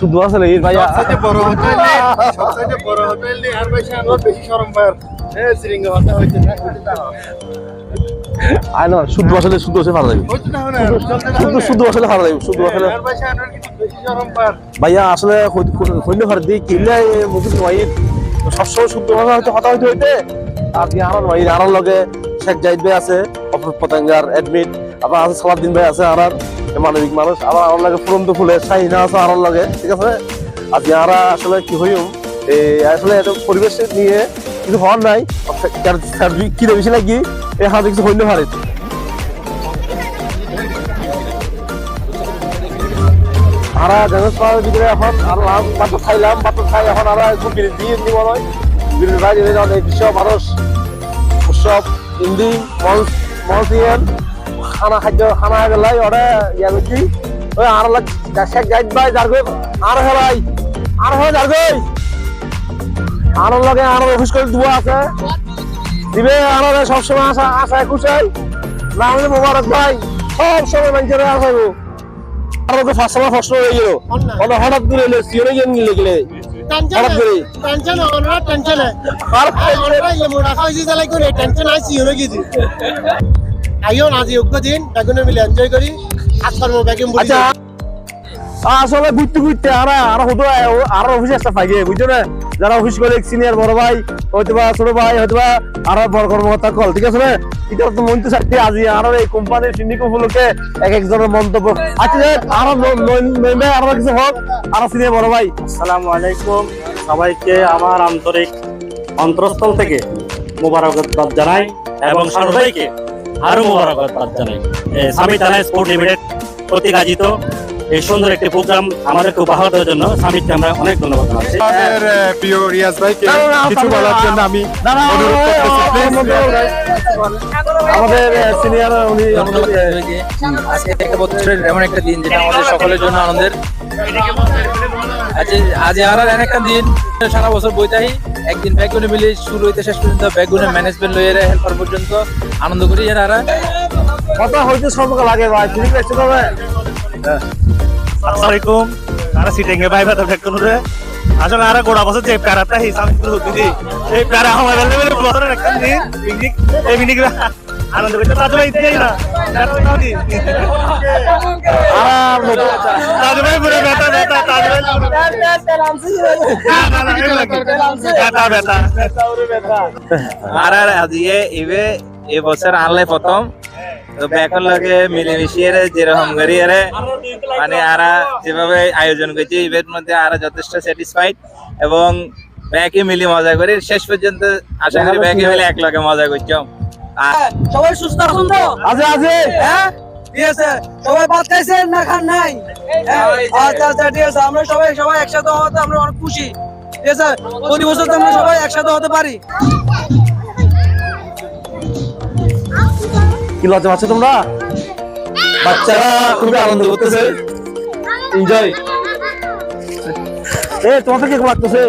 শুদ্ধ আছে নাকি ভাইয়া। সবচেয়ে বড় হোটেল সবচেয়ে বড় হোটেল নেই আর বেশি আমার বেশি শরম পায়। এ সিরিঙ্গা ভাতা হইছে না না শুদ্ধ আসলে শুদ্ধ আসলে ভালো শুদ্ধ শুদ্ধ আসলে ভালো আসলে ভাইয়া আসলে হইলে ঘর দিয়ে কিনলে মুখে ভাই সবসময় শুদ্ধ হয়তো কথা হইতে হইতে আর কি আনার ভাই আনার লগে শেখ জাহিদ ভাই আছে অপর পতাঙ্গার অ্যাডমিট আবার আছে সালাদ্দিন ভাই, আছে আনার মানবিক মানুষ। আবার আমার লাগে ফুরন্ত ফুলে, শাহিনা আছে আনার লগে, ঠিক আছে? আর কি আরা আসলে কি হইম এই আসলে এটা পরিবেশ নিয়ে কিছু হওয়ার নাই কি বেশি নাকি এই হাতে কিছু হইলে পারে। আরা ভিতরে এখন আর বাতো খাইলাম বাতো খাই এখন আরা, একটু বিরতি দিয়ে নিব নয় বিরতি বাইরে এই বিশ্ব মানুষ, উৎসব, হিন্দি, মঞ্চ মঞ্চ খানা খাদ্য খানা গেলাই ওরে ইয়া বেশি। ওই আর লাগ গাইড ভাই যার গই আর হে ভাই আর হে যার গই আর লগে আর অফিস করে দুয়া আছে। দিবে আর সবসময় আশা আশা খুশাই না হলে মোবারক ভাই সব সময় মানুষের গো আর তো ফার্স্ট সময় ফার্স্ট হয়ে গেল। মানে হঠাৎ করে এলে সিওরে গেম গেলে গেলে। হঠাৎ করে। টেনশন ওরা টেনশন আর ওরা ইয়ে খাইছি তাহলে করে টেনশন আইছি হলো গেছি। আইও না আজি যোগ্য দিন বেগুনে মিলে এনজয় করি বেগুন আচ্ছা। আসলে ঘুরতে ঘুরতে আর আর হতো আর অফিসে একটা বুঝছ না? যারা অফিস করে সিনিয়র বড় ভাই হয়তো বা ছোট ভাই হয়তো বা আর বড় কর্মকর্তা কল ঠিক আছে না? এটা তো চাচ্ছি আজি আর এই কোম্পানির সিন্ডিক উপলক্ষে এক একজনের মন্তব্য। আচ্ছা আর নইমে আর কিছু হোক আর সিনিয়র বড় ভাই। আসসালামু আলাইকুম। সবাইকে আমার আন্তরিক অন্তরস্থল থেকে মোবারকবাদ জানাই এবং সবাইকে আরও মোবারকবাদ জানাই স্বামী টানা স্পোর্ট লিমিটেড প্রতীক আজিত এই সুন্দর একটি প্রোগ্রাম আমাদেরকে উপহার দেওয়ার জন্য। স্বামীকে আমরা অনেক ধন্যবাদ জানাচ্ছি। আমাদের প্রিয় রিয়াজ ভাইকে কিছু বলার জন্য আমি অনুরোধ আমাদের সিনিয়র উনি আমাদের আজকে একটা বছরের এমন একটা দিন যেটা আমাদের সকলের জন্য আনন্দের। আজ আজ আর একটা দিন। সারা বছর বইতাই একদিন ব্যাগুনে মিলে শুরু হইতে শেষ পর্যন্ত ব্যাগুনে ম্যানেজমেন্ট লইয়ে হেল্পার পর্যন্ত আনন্দ করি আর আর কথা হইতে সময় লাগে ভাই ঠিক আছে তবে? আসসালামু আলাইকুম তারা সিটেঙ্গে ভাই ভাতা ফেক করে আসলে আর গোড়া বছর যে প্যারাটা হিসাব করে দিদি। এই প্যারা বলে বছরের একটা দিন। পিকনিক এই পিকনিক আনন্দ না আর এই আনলে প্রথম। তো ব্যাকন লাগে মিলেমিশিয়ে যেরকম করি রে। মানে আরা যেভাবে আয়োজন করছে ইভেন্ট মধ্যে আরা যথেষ্ট স্যাটিসফাইড এবং ব্যাকে মিলে মজা করি। শেষ পর্যন্ত আশা করি ব্যাকে মিলে এক লগে মজা করছম আর সবাই সুস্থ আছেন তো? আছে আছে। হ্যাঁ? ঠিক আছে। সবাই ভাত খাইছেন না খান নাই? হ্যাঁ? আচ্ছা আচ্ছা ঠিক আছে। আমরা সবাই সবাই একসাথে হতে আমরা অনেক খুশি। ঠিক আছে? প্রতি বছর তো আমরা সবাই একসাথে হতে পারি। কি লজ্জা পাচ্ছ তোমরা? বাচ্চারা খুবই আনন্দ করতেছে। এনজয় এ তোমাকে কি লাগতেছে?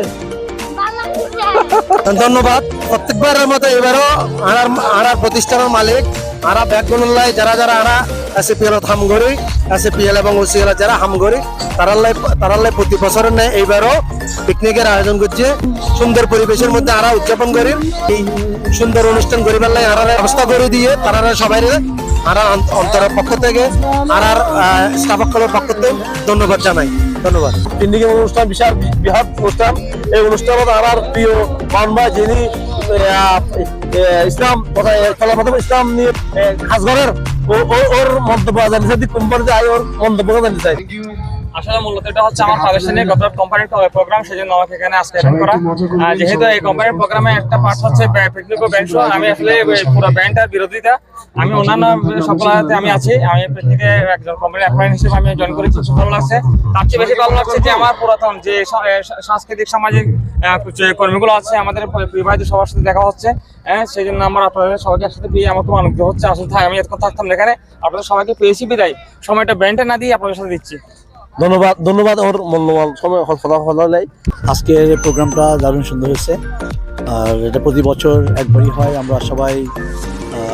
ধন্যবাদ। প্রত্যেকবারের মতো এবারও আনার আনার প্রতিষ্ঠানের মালিক আরা ব্যাকগুলাই যারা যারা আরা এসিপিএল হামগরি এসিপিএল এবং ওসিএল যারা হামগরি তারাল্লাই তারাল্লাই প্রতি বছরের নেয় এইবারও পিকনিকের আয়োজন করছে। সুন্দর পরিবেশের মধ্যে আরা উদযাপন করি। এই সুন্দর অনুষ্ঠান করিবার লাই আরার ব্যবস্থা করে দিয়ে তারা সবাই আরা অন্তরের পক্ষ থেকে আরার স্টাফসকলের পক্ষ থেকে ধন্যবাদ জানাই। ধন্যবাদ। পিন্ডিকে অনুষ্ঠান, বিশাল বৃহৎ অনুষ্ঠান। এই অনুষ্ঠানত আমার প্রিয় বানবা যিনি ইসলাম চলার মাধ্যমে ইসলাম নিয়ে ও- ও- ওর মন্তব্য জানতে আই ওর মন্তব্য জানতে চাই আসলে মূলত এটা হচ্ছে আমার পাকিস্তানের গত কোম্পানির প্রোগ্রাম সেজন্য আমাকে এখানে আজকে অ্যাটেন্ড করা। যেহেতু এই কোম্পানির প্রোগ্রামে একটা পার্ট হচ্ছে পিকনিক ব্যান্ড শো আমি আসলে পুরো ব্যান্ডটার বিরোধিতা। আমি অন্যান্য সফলতাতে আমি আছি। আমি পিকনিকে একজন কোম্পানির অ্যাপ্লায়েন্ট হিসেবে আমি জয়েন করেছি ভালো লাগছে তার চেয়ে বেশি ভালো লাগছে যে আমার পুরাতন যে সাংস্কৃতিক সামাজিক যে কর্মীগুলো আছে আমাদের বিবাহিত সবার সাথে দেখা হচ্ছে। হ্যাঁ সেই জন্য আমার আপনাদের সবাইকে একসাথে পেয়ে আমার খুব আনন্দ হচ্ছে। আসলে আমি এতক্ষণ থাকতাম এখানে। আপনাদের সবাইকে পেয়েছি বিদায়। সময়টা ব্যান্ডে না দিয়ে আপনাদের সাথে দিচ্ছি। ধন্যবাদ ধন্যবাদ ওর মূল্যবান সময় ফলাফল নাই। আজকের এই প্রোগ্রামটা দারুণ সুন্দর হয়েছে। আর এটা প্রতি বছর একবারই হয় আমরা সবাই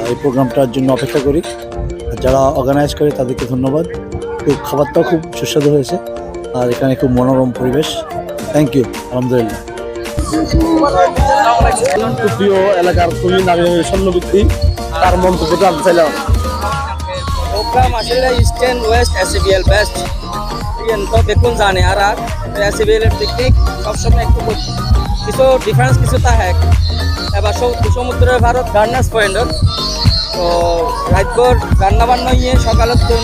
এই প্রোগ্রামটার জন্য অপেক্ষা করি। যারা অর্গানাইজ করে তাদেরকে ধন্যবাদ। খুব খাবারটাও খুব সুস্বাদু হয়েছে। আর এখানে খুব মনোরম পরিবেশ। থ্যাংক ইউ আলহামদুলিল্লাহ। প্রিয় এলাকার খুবই নামী তার মন্তব্য জানতে চাইলাম। প্রোগ্রাম আসলে ইস্টার্ন ওয়েস্ট এসিবিএল বেস্ট তো দেখুন জানে, আর আর এর পিকনিক সবসময় একটু কিছু ডিফারেন্স কিছু থাকে এবার সমুদ্রের ভারত গার্নার্স পয়েন্টত তো রাতভর রান্না বান্না ইয়ে সকালের দিন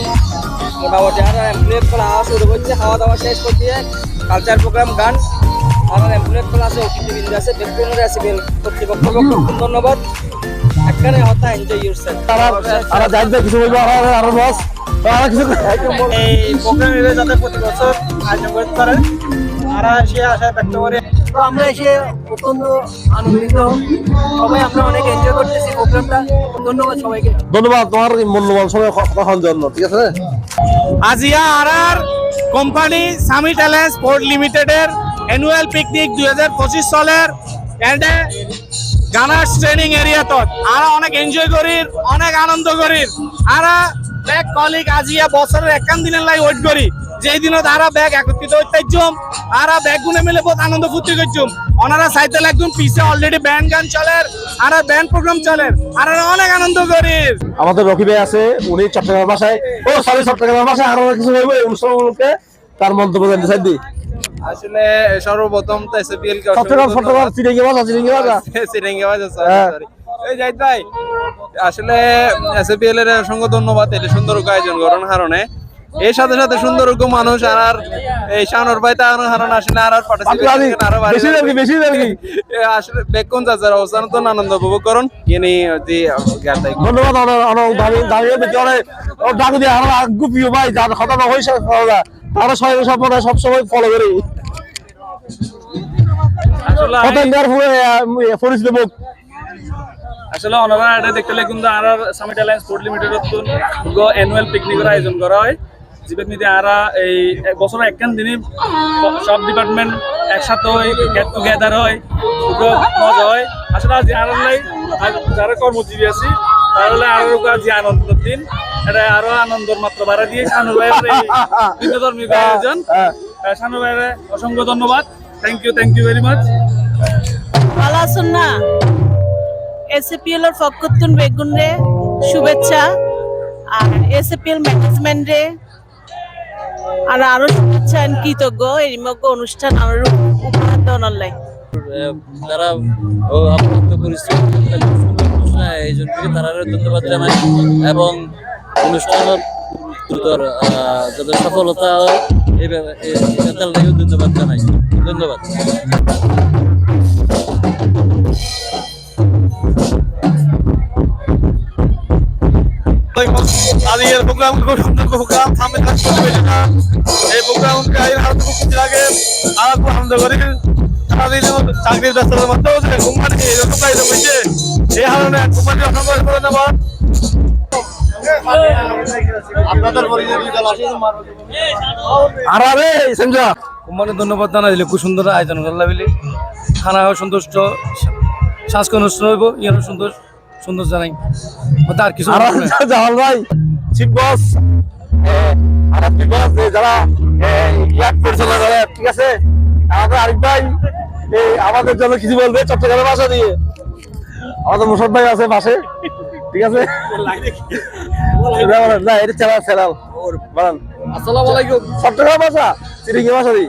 মোটামুটি আর এমপ্লয়ের কলা আওয়া শুরু করছে, খাওয়া দাওয়া শেষ করে দিয়ে কালচার প্রোগ্রাম গান। আর এমপ্লয়ের কলা আছে অতিথিবৃন্দ আছে বেকুনের এসিবিএল কর্তৃপক্ষকে খুব ধন্যবাদ। এখানে হতা এনজয় ইউর সেলফ তারা তারা জানতে কিছু বলব? আর বস। এই প্রোগ্রামে যাতে প্রতি বছর আয়োজন করতে পারে আর সে আশা ব্যক্ত করে তো আমরা এসে অত্যন্ত আনন্দিত সবাই আমরা অনেক এনজয় করতেছি প্রোগ্রামটা ধন্যবাদ সবাইকে ধন্যবাদ তোমার মূল্যবান সময় কখন জন্য, ঠিক আছে? আজিয়া আর কোম্পানি সামিট অ্যালায়েন্স স্পোর্ট লিমিটেডের অ্যানুয়াল পিকনিক দুই হাজার পঁচিশ সালের এন্ডে গানার্স ট্রেনিং এরিয়াত আর অনেক এনজয় করি অনেক আনন্দ করি আর ব্যাগ কলিগ আজিয়া বছরের একান দিনের লাই ওয়েট করি। যেই দিনত আরা ব্যাগ একত্রিত হইতাইছুম আর ব্যাগ গুনে মিলে বহুত আনন্দ ফুর্তি করছুম ওনারা সাইতে লাগছুম পিছে অলরেডি ব্যান্ড গান চলে আর ব্যান্ড প্রোগ্রাম চলে আর অনেক আনন্দ করি। আমাদের রকি ভাই আছে উনি চট্টগ্রাম ভাষায় ও সরি চট্টগ্রাম ভাষায় আরও কিছু বলব এই অনুষ্ঠানগুলোকে তার মন্তব্য জানতে চাই দি। আসলে সর্বপ্রথম তো এসপিএল কে চট্টগ্রাম চট্টগ্রাম চিড়িঙ্গি ভাষা চিড়িঙ্গি ভাষা বাজে হ্যাঁ। সরি এই যাই তাই। আসলে এসপিএল এর অসংখ্য ধন্যবাদ এর সুন্দর আয়োজন করার কারণে। এর সাথে সাথে সুন্দর মানুষ আর আর এই শানর ভাই তার কারণে আসলে আর আর আসলে বেকুন চাচার অবস্থান তো আনন্দ উপভোগ করুন ইনি যে ধন্যবাদ ডাক দিয়ে গুপিও ভাই যার কথা না হয়েছে তারা সবাই সব মনে সব সময় ফলো করি। পরিচিত মুখ আসলে অনারা এটা দেখতে লাগে কিন্তু আর সামিট অ্যালায়েন্স স্পোর্ট লিমিটেড গো অ্যানুয়াল পিকনিকের আয়োজন করা হয়। যেটা নিতে আরা এই এক বছর একখান দিনই সব ডিপার্টমেন্ট একসাথে হয় গেট টুগেদার হয় খুব মজা হয়। আসলে আজ আর যারা কর্মজীবী আছি তাহলে আরও যে আনন্দের দিন এটা আরও আনন্দের মাত্রা বাড়া দিয়ে শানু ভাইয়ের এই ভিন্ন ধর্মী আয়োজন। আহ, শানু ভাইয়ের অসংখ্য ধন্যবাদ। Thank you thank you very much ভালো আছেন না এসএপিএল এর ফকতুন বেগুন রে শুভেচ্ছা, আর এসএপিএল ম্যানেজমেন্ট রে আর আরও শুভেচ্ছা কৃতজ্ঞ। এই মগ্য অনুষ্ঠান আমার উপহার দেওয়ার লাই তারা, ও অত্যন্ত পরিশ্রম এই জন্য তারা ধন্যবাদ জানাই এবং অনুষ্ঠানের দ্রুতর সফলতা ধন্যবাদ জানাই। ধন্যবাদ। আজকের প্রোগ্রাম খুব সুন্দর প্রোগ্রাম সামনে থাকতে এই প্রোগ্রামকে আমি ভারত খুব খুশি লাগে আর খুব আনন্দ করি সারাদিন চাকরির ব্যস্ততার যে কোম্পানি এরকম আয়োজন হয়েছে এই কারণে কোম্পানি অসংখ্য করে আর আরে কোম্পানি ধন্যবাদ জানাই দিলে, খুব সুন্দর আয়োজন খানা সন্তুষ্ট। শ্বাসকো অনুষ্ঠান হইব ইয়ারও সুন্দর সুন্দর জানাই। আর কিছু জামাল ভাই চিফ বস আর চিফ বস যারা ইয়াক পরিচালনা করে ঠিক আছে? আমাদের আরিফ ভাই এই আমাদের জন্য কিছু বলবে চট্টগ্রামের ভাষা দিয়ে। আমাদের মুসদ ভাই আছে পাশে ঠিক আছে? না এটা চালাল চালাল বলেন আসসালামু আলাইকুম। চট্টগ্রাম ভাষা? চিরিঙ্গি ভাষা দি।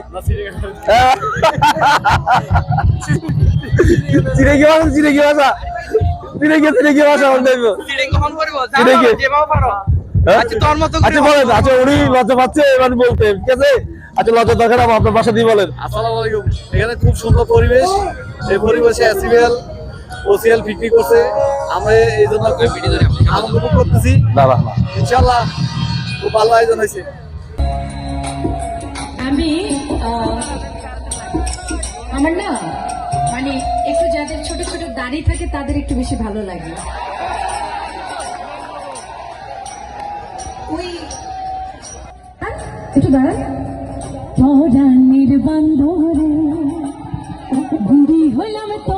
চিরিঙ্গি ভাষা চিরিঙ্গি ভাষা। চিরিঙ্গি চিরিঙ্গি ভাষা বলতে হইব। চিরিঙ্গি হ্যাঁ? আচ্ছা বলেন আচ্ছা উনি লজ্জা পাচ্ছে এবার বলতে। ঠিক আছে? আচ্ছা লজ্জা দরকার আমার আপনার বাসা দিয়ে বলেন। আসসালামু আলাইকুম। এখানে খুব সুন্দর পরিবেশ। এই পরিবেশে এসিবিএল ওসিএল পিকনিক করছে। আমরা এই জন্য আনন্দ করতেছি। না না না। ইনশাআল্লাহ খুব ভালো আয়োজন হয়েছে। আমি আমার না মানে একটু যাদের ছোট ছোট দাড়ি থাকে তাদের একটু বেশি ভালো লাগে। ওই একটু দাঁড়ান। পরাণের বান্ধরে বুড়ি তোর কারণ